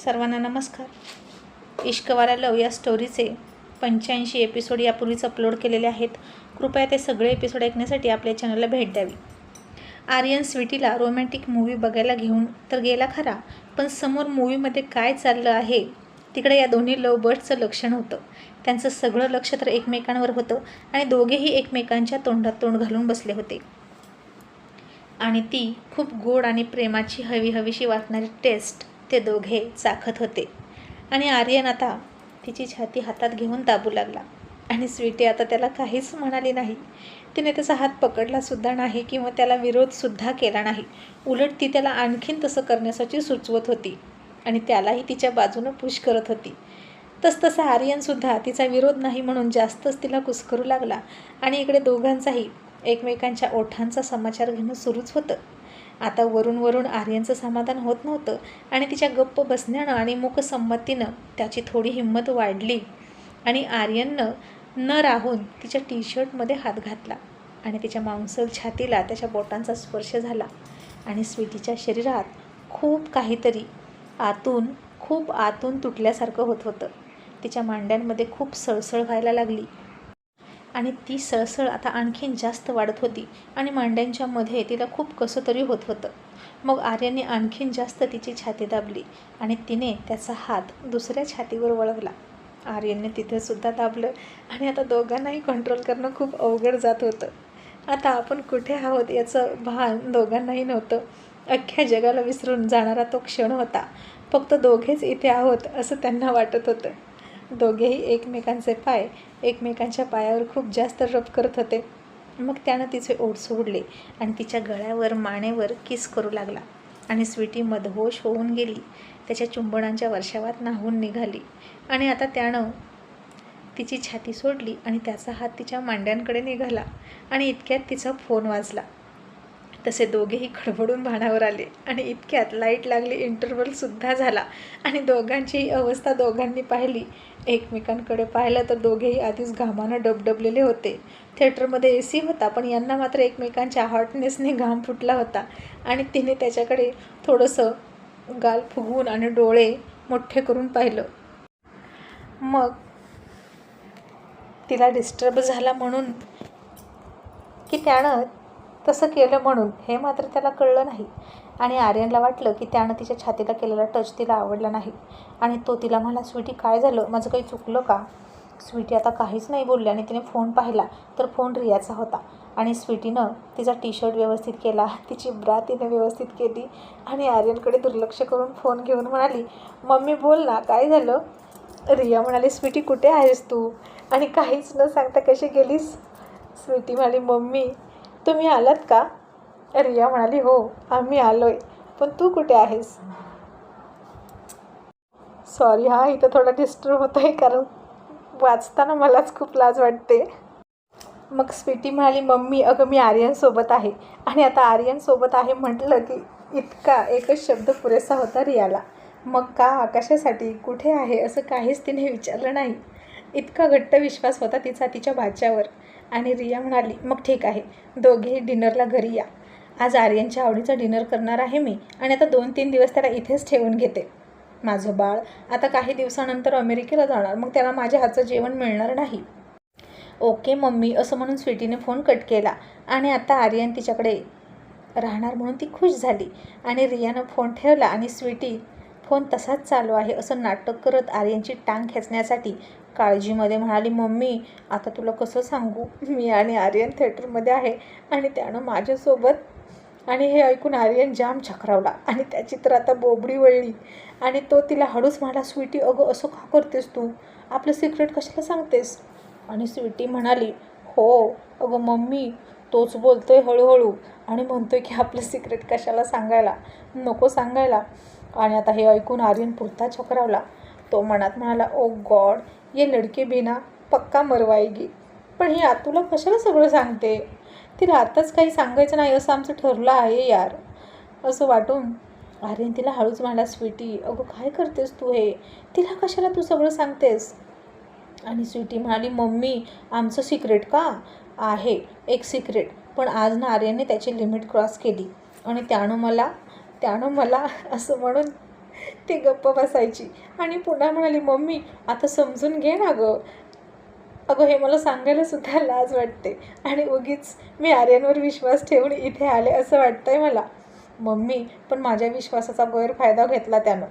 सर्वांना नमस्कार. इश्कवाला लव या स्टोरीचे पंच्याऐंशी एपिसोड यापूर्वीच अपलोड केलेले आहेत. कृपया ते सगळे एपिसोड ऐकण्यासाठी आपल्या चॅनलला भेट द्यावी. आर्यन स्वीटीला रोमॅन्टिक मूवी बघायला घेऊन तर गेला खरा पण समोर मूवीमध्ये काय चाललं आहे तिकडे या दोन्ही लव बर्डचं लक्षण होतं. त्यांचं सगळं लक्ष तर एकमेकांवर होतं आणि दोघेही एकमेकांच्या तोंडात तोंड घालून बसले होते. आणि ती खूप गोड आणि प्रेमाची हवी हवीशी वाटणारी टेस्ट ते दोघे चाखत होते. आणि आर्यन आता तिची छाती हातात घेऊन दाबू लागला. आणि स्वीटी आता त्याला काहीच म्हणाली नाही. तिने त्याचा हात पकडलासुद्धा नाही किंवा त्याला विरोधसुद्धा केला नाही. उलट ती त्याला आणखीन तसं करण्यासाठी सुचवत होती. आणि त्यालाही तिच्या बाजूनं पुश करत होती. तसतसा आर्यनसुद्धा तिचा विरोध नाही म्हणून जास्तच तिला कुस्करू लागला. आणि इकडे दोघांचाही एकमेकांच्या ओठांचा समाचार घेणं सुरूच होतं. आता वरून वरून आर्यनचं समाधान होत नव्हतं आणि तिच्या गप्प बसण्यानं आणि मूकसंमतीनं त्याची थोडी हिंमत वाढली. आणि आर्यननं न राहून तिच्या टी शर्टमध्ये हात घातला आणि तिच्या मांसल छातीला त्याच्या बोटांचा स्पर्श झाला. आणि स्वीटीच्या शरीरात खूप काहीतरी आतून खूप आतून तुटल्यासारखं होत होतं. तिच्या मांड्यांमध्ये खूप सळसळ व्हायला लागली. आणि ती सळसळ आता आणखीन जास्त वाढत होती आणि मांड्यांच्या मध्ये तिला खूप कसं तरी होत होतं. मग आर्याने आणखीन जास्त तिची छाती दाबली आणि तिने त्याचा हात दुसऱ्या छातीवर वळवला. आर्यनने तिथेसुद्धा दाबलं आणि आता दोघांनाही कंट्रोल करणं खूप अवघड जात होतं. आता आपण कुठे आहोत याचं भान दोघांनाही नव्हतं. अख्ख्या जगाला विसरून जाणारा तो क्षण होता. फक्त दोघेच इथे आहोत असं त्यांना वाटत होतं. दोघेही एकमेकांचे पाय एकमेकांच्या पायावर खूप जास्त रब करत होते. मग त्यानं तिचे ओढ सोडले आणि तिच्या गळ्यावर मानेवर किस करू लागला. आणि स्वीटी मदहोश होऊन गेली. त्याच्या चुंबणांच्या वर्षावात नाहून निघाली. आणि आता त्यानं तिची छाती सोडली आणि त्याचा हात तिच्या मांड्यांकडे निघाला. आणि इतक्यात तिचा फोन वाजला. तसे दोघेही खडबडून भाणावर आले आणि इतक्यात लाइट लागली इंटरवलसुद्धा झाला आणि दोघांचीही अवस्था दोघांनी पाहिली. एकमेकांकडे पाहिलं तर दोघेही आधीच घामानं डबडबलेले होते. थिएटरमध्ये ए सी होता पण यांना मात्र एकमेकांच्या हॉटनेसने घाम फुटला होता आणि तिने त्याच्याकडे थोडंसं गाल फुगवून आणि डोळे मोठे करून पाहिलं. मग तिला डिस्टर्ब झाला म्हणून की त्यानं तसं केलं म्हणून हे मात्र त्याला कळलं नाही. आणि आर्यनला वाटलं की त्यानं तिच्या छातीला केलेला टच तिला आवडला नाही. आणि तो तिला म्हणाला स्वीटी काय झालं? माझं काही चुकलं का? स्वीटी आता काहीच नाही बोलली आणि तिने फोन पाहिला तर फोन रियाचा होता. आणि स्वीटीनं तिचा टी शर्ट व्यवस्थित केला तिची ब्रा तिने व्यवस्थित केली आणि आर्यनकडे दुर्लक्ष करून फोन घेऊन म्हणाली मम्मी बोल ना काय झालं? रिया म्हणाली स्वीटी कुठे आहेस तू? आणि काहीच न सांगता कशी गेलीस? स्वीटी म्हणाली मम्मी तुम्ही आलात का? रिया म्हणाली हो आम्ही आलो आहे पण तू कुठे आहेस? सॉरी हा इथं थोडा डिस्टर्ब होत आहे कारण वाचताना मलाच खूप लाज वाटते. मग स्वीटी म्हणाली मम्मी अगं मी आर्यनसोबत आहे. आणि आता आर्यनसोबत आहे म्हटलं की इतका एकच शब्द पुरेसा होता रियाला. मग का आकाशासाठी कुठे आहे असं काहीच तिने विचारलं नाही. इतका घट्ट विश्वास होता तिचा तिच्या भाच्यावर. आणि रिया म्हणाली मग ठीक आहे दोघेही डिनरला घरी या. आज आर्यनच्या आवडीचा डिनर करणार आहे मी आणि आता दोन तीन दिवस त्याला इथेच ठेवून घेते. माझं बाळ आता काही दिवसानंतर अमेरिकेला जाणार मग त्याला माझ्या हातचं जेवण मिळणार नाही. ओके मम्मी असं म्हणून स्वीटीने फोन कट केला. आणि आता आर्यन तिच्याकडे राहणार म्हणून ती खुश झाली आणि रियानं फोन ठेवला आणि स्वीटी फोन तसाच चालू आहे असं नाटक करत आर्यनची टांग खेचण्यासाठी काळजीमध्ये म्हणाली मम्मी आता तुला कसं सांगू? मी आणि आर्यन थिएटरमध्ये आहे आणि त्यानं माझ्यासोबत आणि हे ऐकून आर्यन जाम चक्रावला आणि त्याची तर आता बोबडी वळली आणि तो तिला हळूच म्हणाला स्वीटी अगं असं का करतेस तू? आपलं सिक्रेट कशाला सांगतेस? आणि स्वीटी म्हणाली हो अगं मम्मी तोच बोलतोय हळूहळू आणि म्हणतोय की आपलं सिक्रेट कशाला सांगायला? नको सांगायला. आणि आता हे ऐकून आर्यन पुरता चक्रावला तो मनात म्हणाला oh ओ गॉड ये लडकी बिना पक्का मरवायगी. पण ही तुला कशाला सगळं सांगते? तिला आत्ताच काही सांगायचं नाही असं आमचं ठरलं आहे यार. असं वाटून आर्यन तिला हळूच म्हणा स्वीटी. अगं काय करतेस तू हे? तिला कशाला तू सगळं सांगतेस? आणि स्वीटी म्हणाली मम्मी आमचं सिक्रेट का? आहे एक सिक्रेट पण आज ना आर्यनने त्याची लिमिट क्रॉस केली. आणि त्यानं मला त्यानं मला असं म्हणून ती गप्प बसायची. आणि पुन्हा म्हणाली मम्मी आता समजून घे ना गं. अगं हे मला सांगायला सुद्धा लाज वाटते. आणि उगीच मी आर्यनवर विश्वास ठेवून इथे आले असं वाटतंय मला. मम्मी पण माझ्या विश्वासाचा गैरफायदा घेतला त्यानं.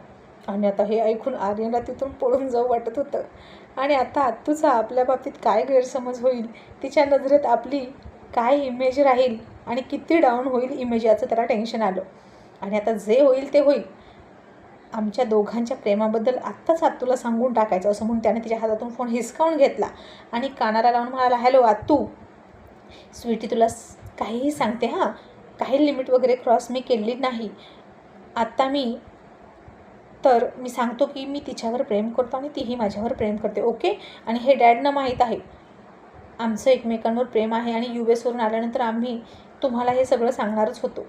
आणि आता हे ऐकून आर्यनला तिथून पळून जाऊ वाटत होतं. आणि आता आत्तूचा आपल्या बाबतीत काय गैरसमज होईल? तिच्या नजरेत आपली काय इमेज राहील? आणि किती डाऊन होईल इमेज याचं त्याला टेन्शन आलं. आणि आता जे होईल ते होईल. आमच्या दोघांच्या प्रेमाबद्दल आत्ताच आत्तूला सांगून टाकायचं असं म्हणून त्याने तिच्या हातातून फोन हिसकावून घेतला. आणि कानाला लावून म्हणाला हॅलो आत्तू. स्वीटी तुला काहीही सांगते हां. काही लिमिट वगैरे क्रॉस मी केली नाही. आत्ता मी तर मी सांगतो की मी तिच्यावर प्रेम करतो आणि तीही माझ्यावर प्रेम करते ओके? आणि हे डॅडनं माहीत आहे. आमचं एकमेकांवर प्रेम आहे आणि यू एसवरून आल्यानंतर आम्ही तुम्हाला हे सगळं सांगणारच होतो.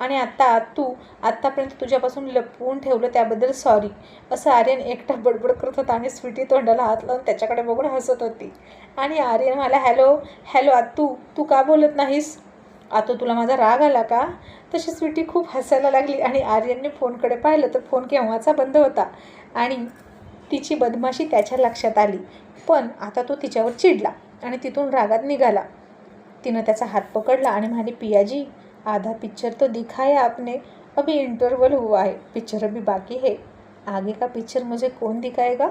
आणि आत्ता तू आत्तापर्यंत तुझ्यापासून लपवून ठेवलं त्याबद्दल सॉरी असं आर्यन एकटा बडबड करत होता आणि स्वीटी तोंडाला हात लावून त्याच्याकडे बघून हसत होती. आणि आर्यन मला हॅलो हॅलो आत्तू तू का बोलत नाहीस? आतो तुला माझा राग आला का? तशी स्वीटी खूप हसायला लागली आणि आर्यनने फोनकडे पाहिलं तर फोन केव्हाचा बंद होता आणि तिची बदमाशी त्याच्या लक्षात आली. पण आता तो तिच्यावर चिडला आणि तिथून रागात निघाला. तिनं त्याचा हात पकडला आणि म्हणाली पियाजी आधा पिक्चर तो दिखाया आपने अभी इंटरवल हुआ है पिक्चर अभी बाकी है। आगे का पिक्चर मुझे कोण दिखाएगा?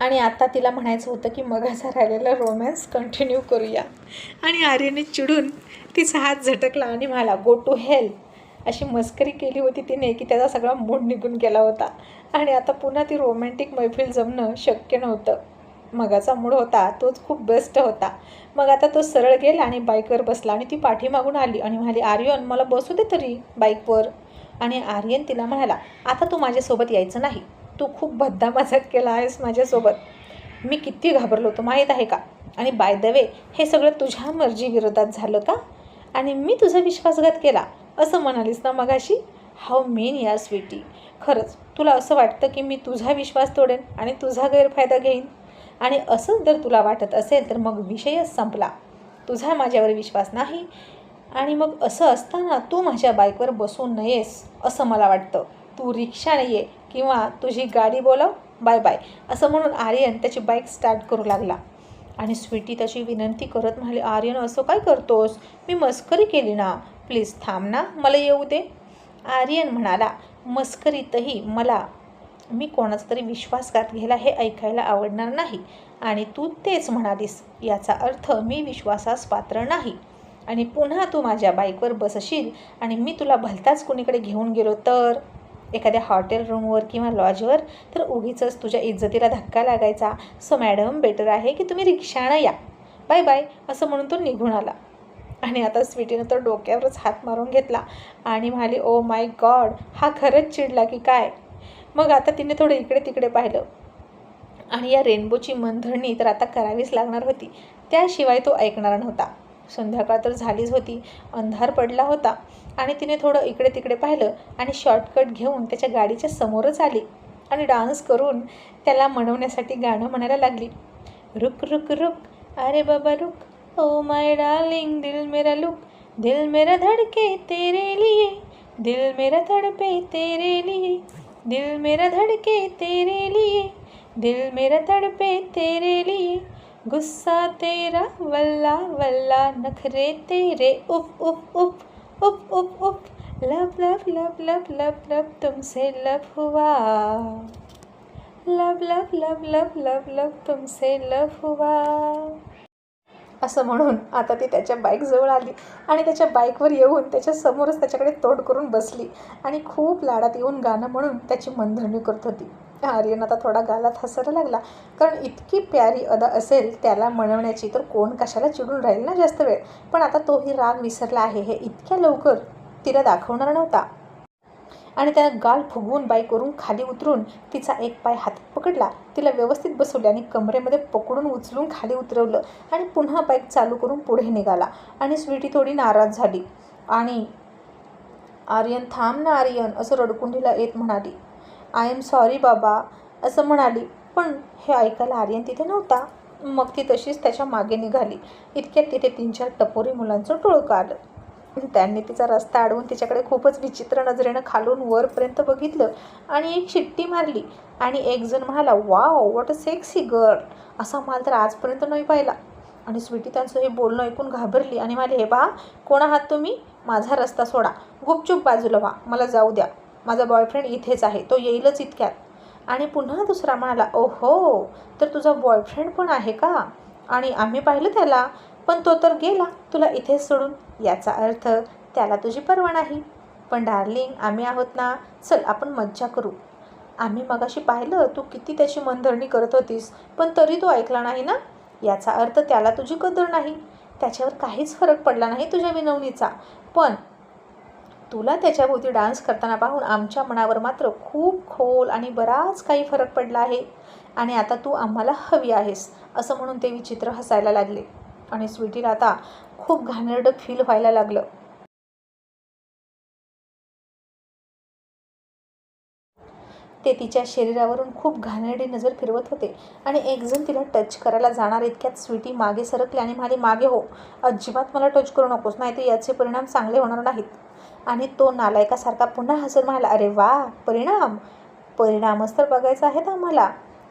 आणि आता तिला म्हणायचं होतं की मगाचा राहिलेला रोमॅन्स कंटिन्यू करूया. आणि आर्यने चिडून तिचा हात झटकला आणि म्हणाला गो टू हेल अशी मस्करी केली होती तिने की त्याचा सगळा मूड निघून गेला होता. आणि आता पुन्हा ती रोमॅन्टिक मैफिल जमणं शक्य नव्हतं. मगाचा मूड होता तोच खूप बेस्ट होता. मग आता तो सरळ गेला आणि बाईकवर बसला आणि ती पाठीमागून आली आणि म्हणाली आर्यन मला बसू दे तरी बाईकवर. आणि आर्यन तिला म्हणाला आता तू माझ्यासोबत यायचं नाही. तू खूप भद्दा मजाक केला आहेस माझ्यासोबत. मी किती घाबरलो होतो माहीत आहे का? आणि बाय द वे हे सगळं तुझ्या मर्जी विरोधात झालं का? आणि मी तुझा विश्वासघात केला. असं म्हणालीस ना मगाशी? हाव मेन या स्वीटी. खरंच तुला असं वाटतं की मी तुझा विश्वास तोडेन आणि तुझा गैरफायदा घेईन? आणि असंच जर तुला वाटत असेल तर मग विषयच संपला. तुझा माझ्यावर विश्वास नाही आणि मग असं असताना तू माझ्या बाईकवर बसू नयेस असं मला वाटतं. तू रिक्षाने ये किंवा तुझी गाडी बोलव बाय बाय असं म्हणून आर्यन त्याची बाईक स्टार्ट करू लागला. आणि स्वीटी त्याची विनंती करत म्हणाली आर्यन असं काय करतोस? मी मस्करी केली ना. प्लीज थांब ना मला येऊ दे. आर्यन म्हणाला मस्करीतही मला मी कोणाचा तरी विश्वासघात घ्यायला हे ऐकायला आवडणार नाही. आणि तू तेच म्हणालीस याचा अर्थ मी विश्वासास पात्र नाही. आणि पुन्हा तू माझ्या बाईकवर बसशील आणि मी तुला भलताच कुणीकडे घेऊन गेलो तर? एखाद्या हॉटेल रूमवर किंवा लॉजवर? तर उगीचच तुझ्या इज्जतीला धक्का लागायचा. सो मॅडम बेटर आहे की तुम्ही रिक्षानं या. बाय बाय असं म्हणून तो निघून आला. आणि आता स्वीटीनं तर डोक्यावरच हात मारून घेतला आणि म्हणाली ओ माय गॉड हा खरंच चिडला की काय? मग आता तिने थोडं इकडे तिकडे पाहिलं. आणि या रेनबोची मनधरणी तर आता करावीच लागणार होती. त्याशिवाय तो ऐकणार नव्हता. संध्याकाळ तर झालीच होती. अंधार पडला होता. आणि तिने थोडं इकडे तिकडे पाहिलं आणि शॉर्टकट घेऊन त्याच्या गाडीच्या समोरच आली. आणि डान्स करून त्याला म्हणवण्यासाठी गाणं म्हणायला लागली. रुक रुक रुक. अरे बाबा रुक. ओ माय डार्लिंग दिल मेरा लुक. दिल मेरा धड़के तेरे लिए. दिल मेरा धडपे तेरे लिए. दिल मेरा धड़के तेरे लिए दिल मेरा तड़पे तेरे लिए गुस्सा तेरा वल्ला वल्ला नखरे तेरे उफ उफ उफ उफ उफ उफ लब लब लब लब लब लब तुमसे लब हुआ लब लब लब लब लब लब तुमसे लब हुआ असं म्हणून आता ती त्याच्या बाईकजवळ आली आणि त्याच्या बाईकवर येऊन त्याच्यासमोरच त्याच्याकडे तोंड करून बसली आणि खूप लाडात येऊन गाणं म्हणून त्याची मनधरणी करत होती. आर्यन आता थोडा गालात हसायला लागला. कारण इतकी प्यारी अदा असेल त्याला म्हणवण्याची तर कोण कशाला चिडून राहील ना जास्त वेळ? पण आता तोही राग विसरला आहे. हे इतक्या लवकर तिला दाखवणार नव्हता. आणि त्यानं गाल फुगवून बाईकवरून खाली उतरून तिचा एक पाय हातात पकडला. तिला व्यवस्थित बसवले आणि कमरेमध्ये पकडून उचलून खाली उतरवलं आणि पुन्हा बाईक चालू करून पुढे निघाला. आणि स्वीटी थोडी नाराज झाली. आणि आर्यन थांब ना आर्यन असं रडकुंडीला येत म्हणाली. आय एम सॉरी बाबा असं म्हणाली. पण हे ऐकायला आर्यन तिथे नव्हता. मग ती तशीच त्याच्यामागे निघाली. इतक्यात तिथे तीन चार टपोरी मुलांचं टोळकं आलं. म्हणजे त्यांनी तिचा रस्ता अडवून तिच्याकडे खूपच विचित्र नजरेनं खालून वरपर्यंत बघितलं आणि एक शिट्टी मारली. आणि एक जण म्हणाला wow what a sexy girl असा माल तर आजपर्यंत नाही पाहिला. आणि स्वीटी त्यांचं हे बोलणं ऐकून घाबरली आणि म्हणाले हे पहा कोण आहात तुम्ही? माझा रस्ता सोडा. गुपचूप बाजूला व्हा. मला जाऊ द्या. माझा बॉयफ्रेंड इथेच आहे. तो येईलच इतक्यात. आणि पुन्हा दुसरा म्हणाला ओहो तर तुझा बॉयफ्रेंड पण आहे का? आणि आम्ही पाहिलं त्याला. पण तो तर गेला तुला इथेच सोडून. याचा अर्थ त्याला तुझी पर्वा नाही. पण डार्लिंग आम्ही आहोत ना. चल आपण मज्जा करू. आम्ही मगाशी पाहिलं तू किती त्याची मनधरणी करत होतीस पण तरी तो ऐकला नाही ना? याचा अर्थ त्याला तुझी कदर नाही. त्याच्यावर काहीच फरक पडला नाही तुझ्या विनवणीचा. पण तुला त्याच्याभोवती डान्स करताना पाहून आमच्या मनावर मात्र खूप खोल आणि बराच काही फरक पडला आहे. आणि आता तू आम्हाला हवी आहेस असं म्हणून ते विचित्र हसायला लागले. आणि स्वीटीला आता खूप घाणेरडं फील व्हायला लागलं. ते तिच्या शरीरावरून खूप घाणेरडी नजर फिरवत होते आणि एकजण तिला टच करायला जाणार इतक्यात स्वीटी मागे सरकली आणि म्हणाली मागे हो. अजिबात मला टच करू नकोस नाही तर याचे परिणाम चांगले होणार नाहीत. आणि तो नालायकासारखा पुन्हा हजर म्हणाला अरे वा परिणाम? परिणामच तर बघायचा आहेत आम्हाला.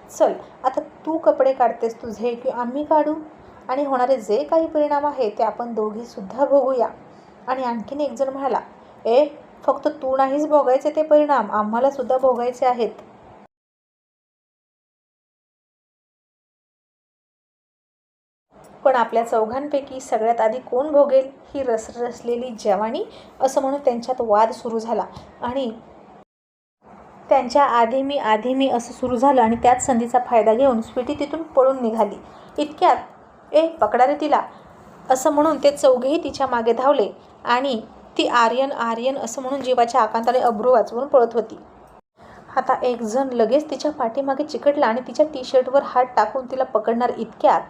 चल आता तू कपडे काढतेस तुझे की आम्ही काढू? आणि होणारे जे काही परिणाम आहे ते आपण दोघीसुद्धा भोगूया आणि आणखीन एक जण म्हणाला ए फक्त तू नाहीच भोगायचे ते परिणाम आम्हालासुद्धा भोगायचे आहेत. पण आपल्या चौघांपैकी सगळ्यात आधी कोण भोगेल? ही रसरसलेली जवानी असं म्हणून त्यांच्यात वाद सुरू झाला. आणि त्यांच्या आधी मी आधी मी असं सुरू झालं आणि त्याच संधीचा फायदा घेऊन स्वीटी तिथून पळून निघाली. इतक्यात ए पकडा रे तिला. असं म्हणून ते चौघेही तिच्यामागे धावले आणि ती आर्यन आर्यन असं म्हणून जीवाच्या आकांताने अब्रू वाचवून पळत होती. आता एक जण लगेच तिच्या पाठीमागे चिकटला आणि तिच्या टी शर्टवर हात टाकून तिला पकडणार इतक्यात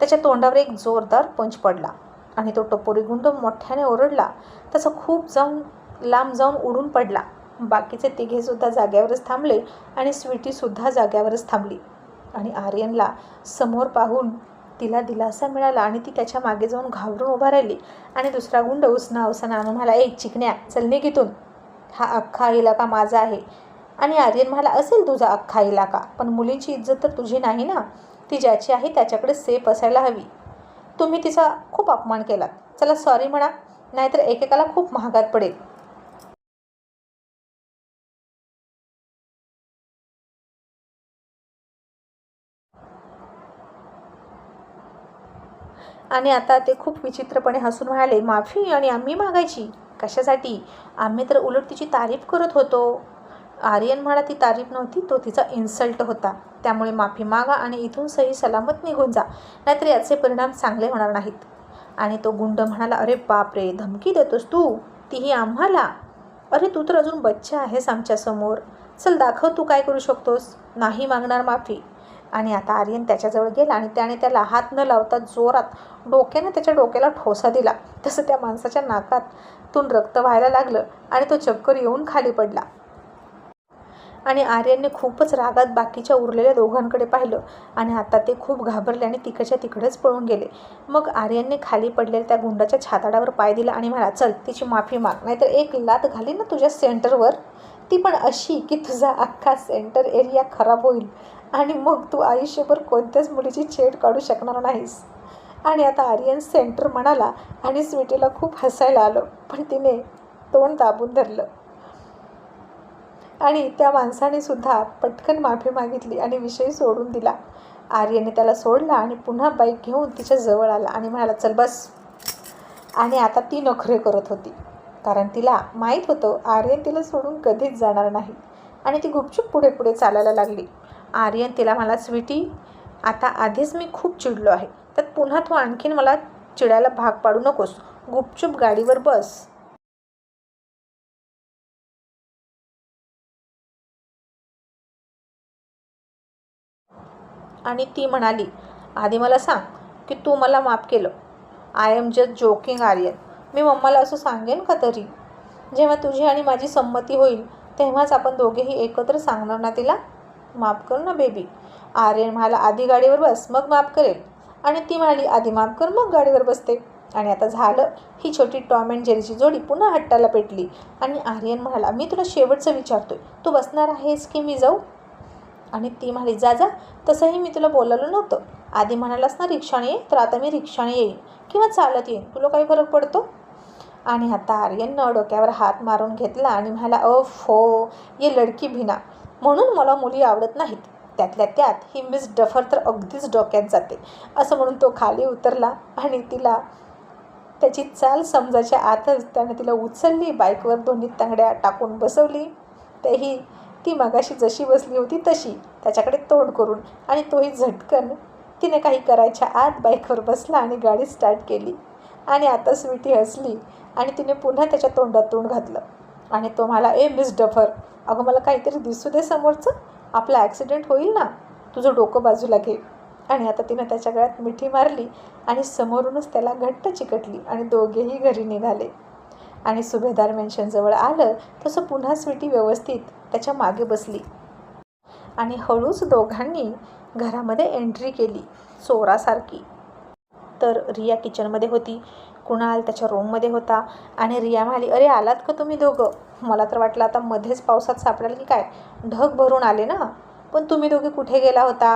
त्याच्या तोंडावर एक जोरदार पंच पडला आणि तो टपोरी गुंड मोठ्याने ओरडला. त्याचा खूप जाऊन लांब जाऊन उडून पडला. बाकीचे तिघेसुद्धा जाग्यावरच थांबले आणि स्वीटीसुद्धा जाग्यावरच थांबली. आणि आर्यनला समोर पाहून तिला दिलासा मिळाला आणि ती त्याच्यामागे जाऊन घाबरून उभा राहिली. आणि दुसरा गुंड उसना उसना आणून म्हणाला एक चिकण्या चल निघितून हा अख्खा इलाका माझा आहे. आणि आर्यन म्हणाला असेल तुझा अख्खा इलाका पण मुलीची इज्जत तर तुझी नाही ना? ती ज्याची आहे त्याच्याकडे सेफ असायला हवी. तुम्ही तिचा खूप अपमान केलात. चला सॉरी म्हणा. नाहीतर एकेकाला खूप महागात पडेल. आणि आता ते खूप विचित्रपणे हसून म्हणाले माफी आणि आम्ही मागायची? कशासाठी? आम्ही तर उलट तिची तारीफ करत होतो. आर्यन म्हणा ती तारीफ नव्हती तो तिचा इन्सल्ट होता. त्यामुळे माफी मागा आणि इथून सही सलामत निघून जा. नाहीतर याचे परिणाम चांगले होणार नाहीत. आणि तो गुंड म्हणाला अरे बापरे धमकी देतोस तू? तीही आम्हाला? अरे तू तर अजून बच्चा आहेस आमच्यासमोर. चल दाखव तू काय करू शकतोस. नाही मागणार माफी. आणि आता आर्यन त्याच्याजवळ गेला आणि त्याने त्याला हात न लावता जोरात डोक्याने त्याच्या डोक्याला ठोसा दिला. तसं त्या माणसाच्या नाकातून रक्त व्हायला लागलं आणि तो चक्कर येऊन खाली पडला. आणि आर्यनने खूपच रागात बाकीच्या उरलेल्या दोघांकडे पाहिलं आणि आता ते खूप घाबरले आणि तिकडच्या तिकडेच पळून गेले. मग आर्यनने खाली पडलेल्या त्या गुंडाच्या छाताडावर पाय दिला आणि म्हणा चल तिची माफी माग नाहीतर एक लात घाली ना तुझ्या सेंटरवर. ती पण अशी की तुझा अख्खा सेंटर एरिया खराब होईल आणि मग तू आयुष्यभर कोणत्याच मुलीची छेड काढू शकणार नाहीस. आणि आता आर्यन सेंटर म्हणाला आणि स्वीटीला खूप हसायला आलं पण तिने तोंड दाबून धरलं. आणि त्या माणसाने सुद्धा पटकन माफी मागितली आणि विषय सोडून दिला. आर्यने त्याला सोडला आणि पुन्हा बाईक घेऊन तिच्या जवळ आला आणि म्हणाला चल बस. आणि आता ती नखरे करत होती. कारण तिला माहीत होतं आर्यन तिला सोडून कधीच जाणार नाही. आणि ती गुपचूप पुढे पुढे चालायला लागली. आर्यन तिला मला स्वीटी आता आधीच मी खूप चिडलो आहे. तर पुन्हा तू आणखीन मला चिडायला भाग पाडू नकोस. गुपचूप गाडीवर बस. आणि ती म्हणाली आधी मला सांग की तू मला माफ केलं. I am just joking Aryan. मी मम्माला असं सांगेन का तरी? जेव्हा तुझी आणि माझी संमती होईल तेव्हाच आपण दोघेही एकत्र सांगणार ना तिला? माफ कर ना बेबी. आर्यन म्हणाला आधी गाडीवर बस मग माफ करेल. आणि ती म्हणाली आधी माफ कर मग गाडीवर बसते. आणि आता झालं ही छोटी टॉम अँड जेरीची जोडी पुन्हा हट्टाला पेटली. आणि आर्यन म्हणाला मी तुला शेवटचं विचारतोय तू बसणार आहेस की मी जाऊ? आणि ती म्हणाली जा जा तसंही मी तुला बोलावलं नव्हतं. आधी म्हणालास ना रिक्षाने ये तर आता मी रिक्षाने येईन. किंवा चालत येईन तुला काही फरक पडतो? आणि आता आर्यननं डोक्यावर हात मारून घेतला आणि म्हणाला अफ हो ये लडकी भिना. म्हणून मला मुली आवडत नाहीत. त्यातल्या त्यात ही मिस डफर तर अगदीच डोक्यात जाते. असं म्हणून तो खाली उतरला आणि तिला त्याची चाल समजायच्या आतच त्याने तिला उचलली बाईकवर दोन्ही तांगड्या टाकून बसवली. तेही ती मगाशी जशी बसली होती तशी त्याच्याकडे तोंड करून आणि तोही झटकन तिने काही करायच्या आत बाईकवर बसला आणि गाडी स्टार्ट केली. आणि आता स्वीटी हसली. आणि तिने पुन्हा त्याच्या तोंडात तोंड घातलं. आणि तो म्हणाला ए मिस डफर अगं मला काहीतरी दिसू दे समोरचं. आपला ॲक्सिडेंट होईल ना? तुझं डोकं बाजूला घे. आणि आता तिनं त्याच्या गळ्यात मिठी मारली आणि समोरूनच त्याला घट्ट चिकटली आणि दोघेही घरी निघाले. आणि सुभेदार मेन्शनजवळ आलं तसं पुन्हा स्वीटी व्यवस्थित त्याच्यामागे बसली. आणि हळूच दोघांनी घरामध्ये एंट्री केली चोरासारखी. तर रिया किचनमध्ये होती. कुणाल त्याच्या रूममध्ये होता आणि रिया म्हणाली अरे आलात का तुम्ही दोघं? मला तर वाटलं आता मध्येच पावसात सापडाल की काय? ढग भरून आले ना? पण तुम्ही दोघे कुठे गेला होता?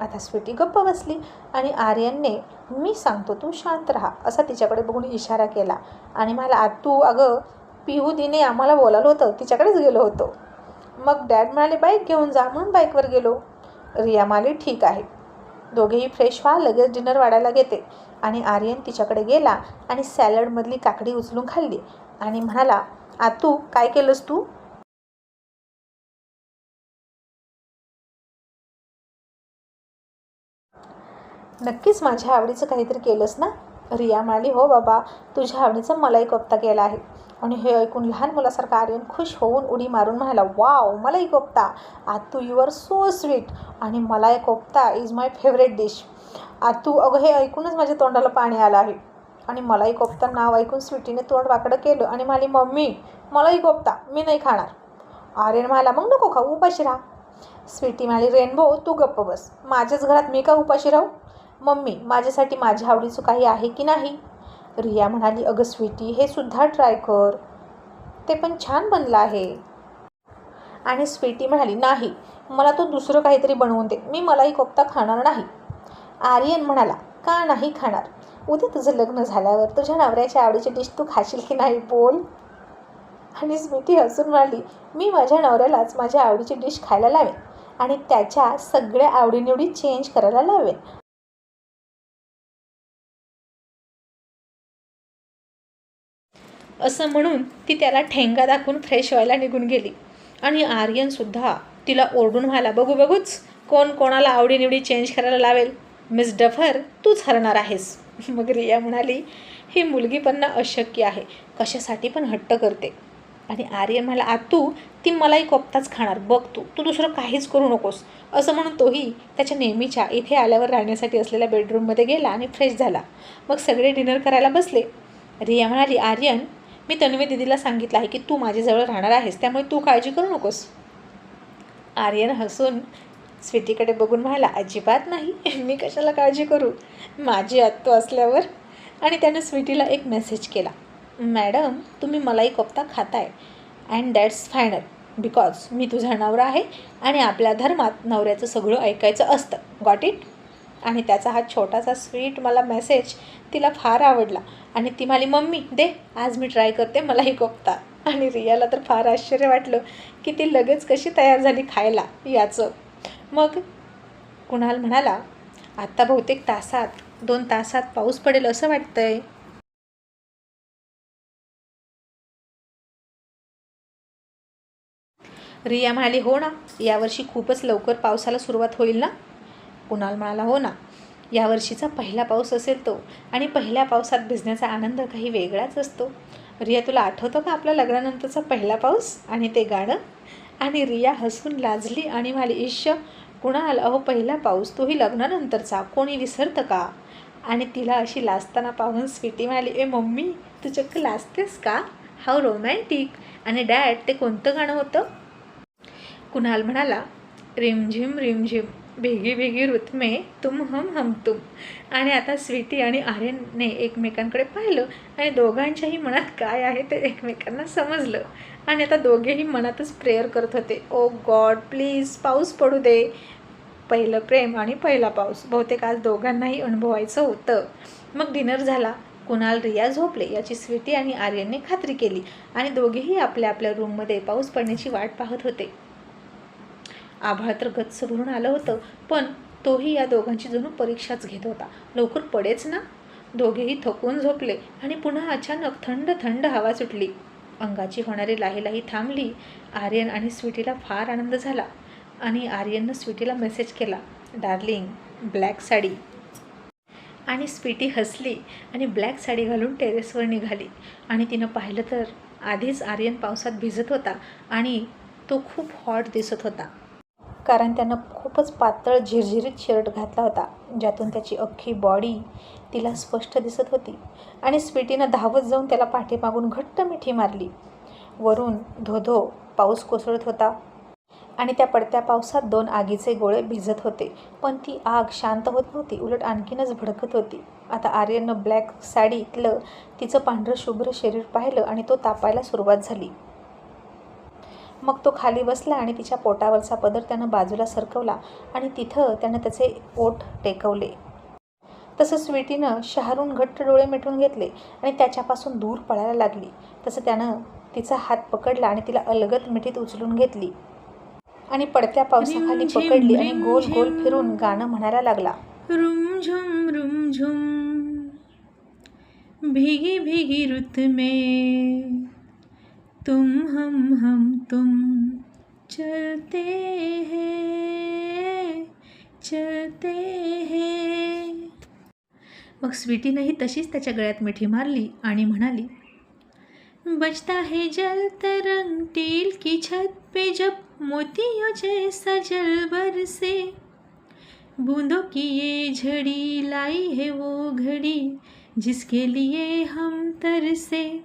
आता स्वीटी गप्प बसली आणि आर्यनने मी सांगतो तू शांत राहा असा तिच्याकडे बघून इशारा केला. आणि मला तू अगं पिहूदीने आम्हाला बोलावलं होतं तिच्याकडेच गेलो होतो. मग डॅड म्हणाले बाईक घेऊन जा म्हणून बाईकवर गेलो. रिया म्हणाली ठीक आहे. दोघेही फ्रेश व्हा लगेच डिनर वाढायला घेते. आणि आर्यन तिच्याकडे गेला आणि सॅलडमधली काकडी उचलून खाल्ली आणि म्हणाला आतू काय केलंस तू? नक्कीच माझ्या आवडीचं काहीतरी केलंस ना? रिया म्हणाली हो बाबा तुझ्या आवडीचा मलाही कोफ्ता केला आहे. आणि हे ऐकून लहान मुलासारखा आर्यन खुश होऊन उडी मारून म्हणाला वाव मलाही कोफ्ता! आतू यू आर सो स्वीट! आणि malai kofta is my favourite dish. आतू अगं हे ऐकूनच माझ्या तोंडाला पाणी आलं आहे. आणि मलाई कोफ्ता नाव ऐकून स्वीटीने तोंड वाकडं केलं आणि म्हणाली मम्मी मलाही कोफ्ता मी नाही खाणार. आर्यन म्हणाला मग नको खाऊ उपाशी राहा. स्वीटी म्हणाली रेनबो तू गप्प बस. माझ्याच घरात मी का उपाशी राहू? मम्मी माझ्यासाठी माझ्या आवडीचं काही आहे की नाही? रिया म्हणाली अगं स्वीटी हे सुद्धा ट्राय कर. ते पण छान बनलं आहे. आणि स्वीटी म्हणाली नाही मला तो दुसरं काहीतरी बनवून दे. मी मलाही कोफ्ता खाणार नाही. आर्यन म्हणाला का नाही खाणार? उद्या तुझं लग्न झाल्यावर तुझ्या नवऱ्याच्या आवडीची डिश तू खाशील की नाही बोल. आणि स्वीटी हसून म्हणाली मी माझ्या नवऱ्यालाच माझ्या आवडीची डिश खायला लावेन आणि त्याच्या सगळ्या आवडीनिवडी चेंज करायला लावेन. असं म्हणून ती त्याला ठेंगा दाखवून फ्रेश व्हायला निघून गेली. आणि आर्यनसुद्धा तिला ओरडून व्हायला बघू बघूच कोण कोणाला आवडीनिवडी चेंज करायला लावेल. मिस डफर तूच हरणार आहेस. मग रिया म्हणाली ही मुलगी पण ना अशक्य आहे. कशासाठी पण हट्ट करते. आणि आर्यन म्हणाला आतू ती मलाही कोपताच खाणार. बघ तू तू दुसरं काहीच करू नकोस. असं म्हणून तोही त्याच्या नेहमीच्या इथे आल्यावर राहण्यासाठी असलेल्या बेडरूममध्ये गेला आणि फ्रेश झाला. मग सगळे डिनर करायला बसले. रिया म्हणाली आर्यन मी तन्वी दिदीला सांगितलं आहे की तू माझ्याजवळ राहणार आहेस त्यामुळे तू काळजी करू नकोस. आर्यन हसून स्वीटीकडे बघून म्हणाला अजिबात नाही. मी कशाला काळजी करू? माझी आत्तो असल्यावर. आणि त्यानं स्वीटीला एक मेसेज केला मॅडम तुम्ही मलाही कोफ्ता खाताय. अँड दॅट्स फायनल बिकॉज मी तुझा नवरा आहे आणि आपल्या धर्मात नवऱ्याचं सगळं ऐकायचं असतं. गॉट इट आणि त्याचा हा छोटासा स्वीट मला मेसेज तिला फार आवडला आणि ती म्हणाली मम्मी दे. आज मी ट्राय करते मलाही कोफ्ता. आणि रियाला तर फार आश्चर्य वाटलं की ती लगेच कशी तयार झाली खायला याचं मग? कुणाल म्हणाला आत्ता बहुतेक तासात दोन तासात पाऊस पडेल असं वाटतंय. रिया म्हणाली हो ना यावर्षी खूपच लवकर पावसाला सुरुवात होईल ना? कुणाल म्हणाला हो ना यावर्षीचा पहिला पाऊस असेल तो आणि पहिल्या पावसात भिजण्याचा आनंद काही वेगळाच असतो. रिया तुला आठवतं का आपल्या लग्नानंतरचा पहिला पाऊस आणि ते गाणं? आणि रिया हसून लाजली आणि म्हणाली ईश्य कुणाल अहो पहिला पाऊस तोही लग्नानंतरचा. कोणी विसरतं का? आणि तिला अशी लाजताना पाहून स्वीटी म्हणाली ए मम्मी तू चक्क लाजतेस का? हाव रोमॅन्टिक आणि डॅड ते कोणतं गाणं होतं? कुणाल म्हणाला रिमझिम रिमझिम भेगी भेगी रुत्मे तुम हम हम तुम. आणि आता स्वीटी आणि आर्यनने एकमेकांकडे पाहिलं आणि दोघांच्याही मनात काय आहे ते एकमेकांना समजलं. आणि आता दोघेही मनातच प्रेयर करत होते. ओ गॉड प्लीज पाऊस पडू दे. पहिलं प्रेम आणि पहिला पाऊस. बहुतेक आज दोघांनाही अनुभवायचं होतं. मग डिनर झाला. कुणाल रिया झोपले. याची स्वीटी आणि आर्यनने खात्री केली आणि दोघेही आपल्या आपल्या रूममध्ये पाऊस पडण्याची वाट पाहत होते. आभाळ तर गच्च भरून आलं होतं पण तोही या दोघांची जणू परीक्षाच घेत होता. लवकर पडेच ना? दोघेही थकून झोपले आणि पुन्हा अचानक थंड थंड हवा सुटली. अंगाची होणारी लाही लाही थांबली. आर्यन आणि स्वीटीला फार आनंद झाला. आणि आर्यननं स्वीटीला मेसेज केला डार्लिंग ब्लॅक साडी. आणि स्वीटी हसली आणि ब्लॅक साडी घालून टेरेसवर निघाली. आणि तिनं पाहिलं तर आधीच आर्यन पावसात भिजत होता आणि तो खूप हॉट दिसत होता. कारण त्यानं खूपच पातळ झिरझिरीत शर्ट घातला होता ज्यातून त्याची अख्खी बॉडी तिला स्पष्ट दिसत होती. आणि स्वीटीनं धावत जाऊन त्याला पाठीमागून घट्ट मिठी मारली. वरून धोधो पाऊस कोसळत होता. आणि त्या पडत्या पावसात दोन आगीचे गोळे भिजत होते. पण ती आग शांत होत नव्हती उलट आणखीनच भडकत होती. आता आर्यनं ब्लॅक साडीतलं तिचं पांढरं शुभ्र शरीर पाहिलं आणि तो तापायला सुरुवात झाली. मग तो खाली बसला आणि तिच्या पोटावरचा पदर त्यानं बाजूला सरकवला आणि तिथं त्यानं त्याचे ओठ टेकवले. तसं स्वीटीनं शहारून घट्ट डोळे मिटून घेतले आणि त्याच्यापासून दूर पळायला लागली. तसं त्यानं तिचा हात पकडला आणि तिला अलगद मिठीत उचलून घेतली. आणि पडत्या पावसाखाली पकडली आणि गोल गोल फिरून गाणं म्हणायला लागला. रुम झुम रुम झुम भीगी भीगी रुत में. तुम हम हम तुम चलते हैं चलते हैं. मग स्वीटीनंही तशीच त्याच्या गळ्यात मिठी मारली आणि म्हणाली बजता है जल तरंग टील की छत पे जब मोतियों जैसा जल बरसे बूंदों की ये झड़ी लाई है वो घड़ी जिसके लिए हम तरसे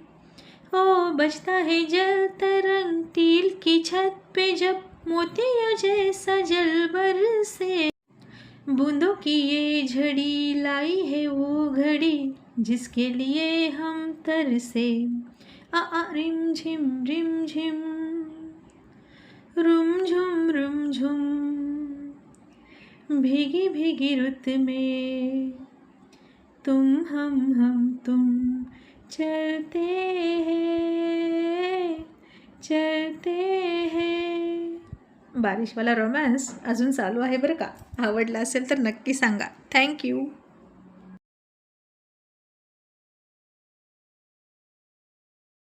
ओ, बजता है जल तरंग टील की छत पे जब मोतियों जैसा जल बर से। बूंदों की ये झड़ी लाई है वो घड़ी जिसके लिए हम तरसे आ आ रिम झिम रिम झिम रुम झुम रुम झुम भीगी भीगी रुत में तुम हम हम तुम चलते हैं चलते हैं बारिशवाला रोमॅन्स अजून चालू आहे बरं का? आवडला असेल तर नक्की सांगा. थँक्यू